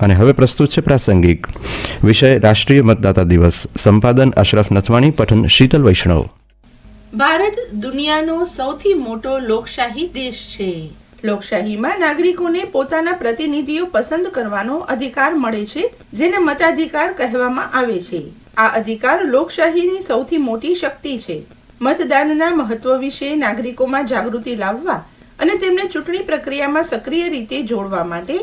અને હવે પ્રસ્તુત છે પ્રાસંગિક વિષય રાષ્ટ્રીય મતદાતા દિવસ સંપાદન અશરફ નથવાણી પઠન શીતલ વૈષ્ણવ ભારત દુનિયાનો સૌથી મોટો લોકશાહી દેશ છે લોકશાહીમાં નાગરિકોને પોતાના પ્રતિનિધિઓ પસંદ કરવાનો અધિકાર મળે છે જેને મતાધિકાર કહેવામાં આવે છે. આ અધિકાર લોકશાહીની સૌથી મોટી શક્તિ છે. મતદાનના મહત્વ વિશે નાગરિકોમાં જાગૃતિ લાવવા અને તેમને ચૂંટણી પ્રક્રિયામાં સક્રિય રીતે જોડવા માટે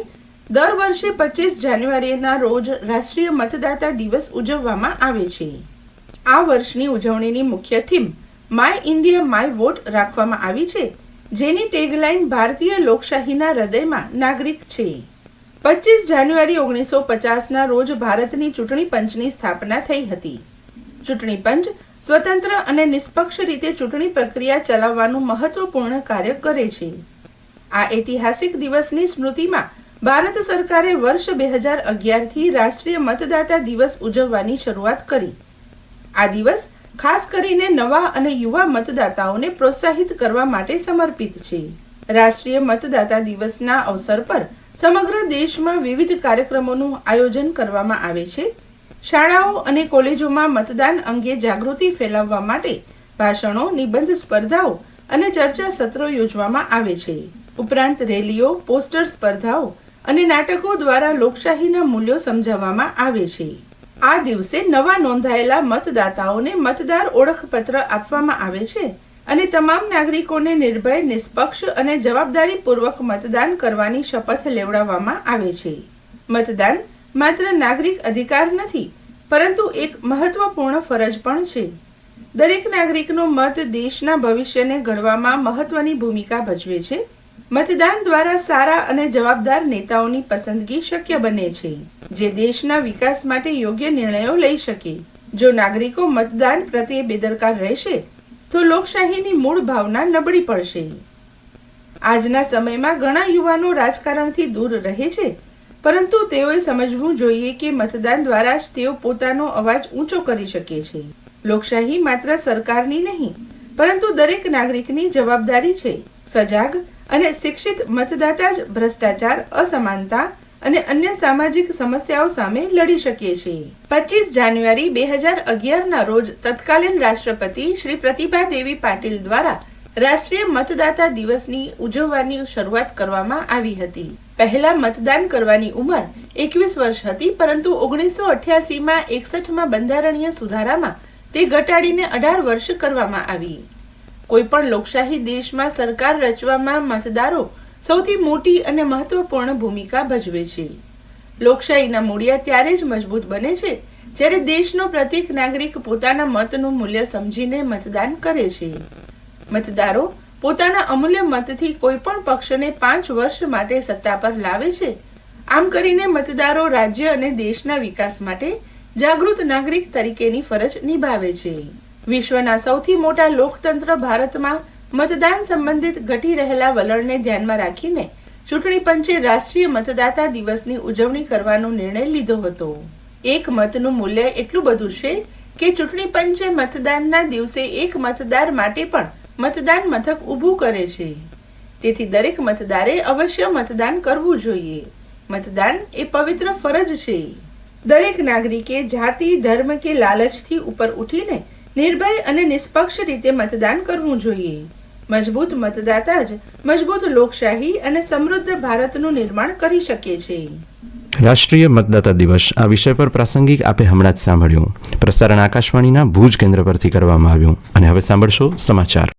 દર વર્ષે પચીસ જાન્યુઆરીના રોજ રાષ્ટ્રીય મતદાતા દિવસ ઉજવવામાં આવે છે. આ વર્ષની ઉજવણીની મુખ્ય theme my India, my vote રાખવામાં આવી છે, જેની ટેગલાઇન ભારતીય લોકશાહીના હૃદયમાં નાગરિક છે. પચીસ જાન્યુઆરી ઓગણીસો પચાસના રોજ ભારતની ચૂંટણી પંચની સ્થાપના થઈ હતી. ચૂંટણી પંચ સ્વતંત્ર અને નિષ્પક્ષ રીતે ચૂંટણી પ્રક્રિયા ચલાવવાનું મહત્વપૂર્ણ કાર્ય કરે છે. આ ઐતિહાસિક દિવસની સ્મૃતિમાં ભારત સરકારે વર્ષ બે હજાર અગિયારથી રાષ્ટ્રીય મતદાતા દિવસ ઉજવવાની શરૂઆત કરી. આ દિવસ ખાસ કરીને નવા અને યુવા મતદાતાઓને પ્રોત્સાહિત કરવા માટે સમર્પિત છે. રાષ્ટ્રીય મતદાતા દિવસના અવસર પર સમગ્ર દેશમાં વિવિધ કાર્યક્રમોનું આયોજન કરવામાં આવે છે. શાળાઓ અને કોલેજોમાં મતદાન અંગે જાગૃતિ ફેલાવવા માટે ભાષણો, નિબંધ સ્પર્ધાઓ અને ચર્ચા સત્રો યોજવામાં આવે છે. ઉપરાંત રેલીઓ, પોસ્ટર સ્પર્ધાઓ અને નાટકો દ્વારા લોકશાહીના મૂલ્યો સમજાવવામાં આવે છે. આ દિવસે નવા નોંધાયેલા મતદાતાઓને મતદાર ઓળખપત્ર આપવામાં આવે છે અને તમામ નાગરિકોને નિર્ભય, નિષ્પક્ષ અને જવાબદારીપૂર્વક મતદાન કરવાની શપથ લેવડાવવામાં આવે છે. મતદાન માત્ર નાગરિક અધિકાર નથી, પરંતુ એક મહત્વપૂર્ણ ફરજ પણ છે. દરેક નાગરિકનો મત દેશના ભવિષ્યને ઘડવામાં મહત્વની ભૂમિકા ભજવે છે. મતદાન દ્વારા સારા અને જવાબદાર નેતાઓની પસંદગી શક્ય બને છે, જે દેશના વિકાસ માટે યોગ્ય નિર્ણયો લઈ શકે. જો નાગરિકો મતદાન પ્રત્યે બેદરકાર રહેશે, તો લોકશાહીની મૂળ ભાવના નબળી પડશે. આજના સમયમાં ઘણા યુવાનો રાજકારણથી દૂર રહે છે, પરંતુ તેઓએ સમજવું જોઈએ કે મતદાન દ્વારા જ તેઓ પોતાનો અવાજ ઊંચો કરી શકે છે. લોકશાહી માત્ર સરકારની નહીં, પરંતુ દરેક નાગરિકની જવાબદારી છે. સજાગ અને શિક્ષિત, મતદાતા જ ભ્રષ્ટાચાર, અસમાનતા અને અન્ય સામાજિક સમસ્યાઓ સામે લડી શકીએ છીએ. પચીસ જાન્યુઆરી બે હજાર અગિયારના રોજ તત્કાલીન રાષ્ટ્રપતિ શ્રી પ્રતિભા દેવી પાટીલ દ્વારા રાષ્ટ્રીય મતદાતા દિવસની ઉજવવાની શરૂઆત કરવામાં આવી હતી. પહેલા મતદાન કરવાની ઉંમર એકવીસ વર્ષ હતી, પરંતુ ઓગણીસો અઠ્યાસીમાં એકસઠમાં બંધારણીય સુધારામાં તે ઘટાડીને અઢાર વર્ષ કરવામાં આવી. કોઈ પણ લોકશાહી દેશમાં સરકાર રચવામાં મતદારો સૌથી મોટી અને મહત્વપૂર્ણ ભૂમિકા ભજવે છે. લોકશાહીના મૂળિયા ત્યારે જ મજબૂત બને છે, જ્યારે દેશનો પ્રત્યેક નાગરિક પોતાના મતનું મૂલ્ય સમજીને મતદાન કરે છે. મતદારો પોતાના અમૂલ્ય મતથી કોઈ પણ પક્ષને પાંચ વર્ષ માટે સત્તા પર લાવે છે. આમ કરીને મતદારો રાજ્ય અને દેશના વિકાસ માટે જાગૃત નાગરિક તરીકેની ફરજ નિભાવે છે. વિશ્વના સૌથી મોટા લોકતંત્ર ભારતમાં મતદાન સંબંધિત ઘટી રહેલા વલણને ધ્યાનમાં રાખીને ચૂંટણી પંચે રાષ્ટ્રીય મતદાતા દિવસની ઉજવણી કરવાનો નિર્ણય લીધો હતો. એક મતનું મૂલ્ય એટલું બધું છે કે ચૂંટણી પંચે મતદાનના દિવસે એક મતદાર માટે પણ મતદાન મથક ઊભું કરે છે. તેથી દરેક મતદારે અવશ્ય મતદાન કરવું જોઈએ. મતદાન એ પવિત્ર ફરજ છે. દરેક નાગરિકે જાતિ, ધર્મ કે લાલચથી ઉપર ઉઠીને નિર્ભય અને નિષ્પક્ષ રીતે મતદાન કરવું જોઈએ. મજબૂત મતદાતા જ મજબૂત લોકશાહી અને સમૃદ્ધ ભારતનું નિર્માણ કરી શકે છે. રાષ્ટ્રીય મતદાતા દિવસ આ વિષય પર પ્રાસંગિક આપે હમણાં જ સાંભળ્યું. પ્રસારણ આકાશવાણીના ભુજ કેન્દ્ર પરથી કરવામાં આવ્યું. અને હવે સાંભળશો સમાચાર.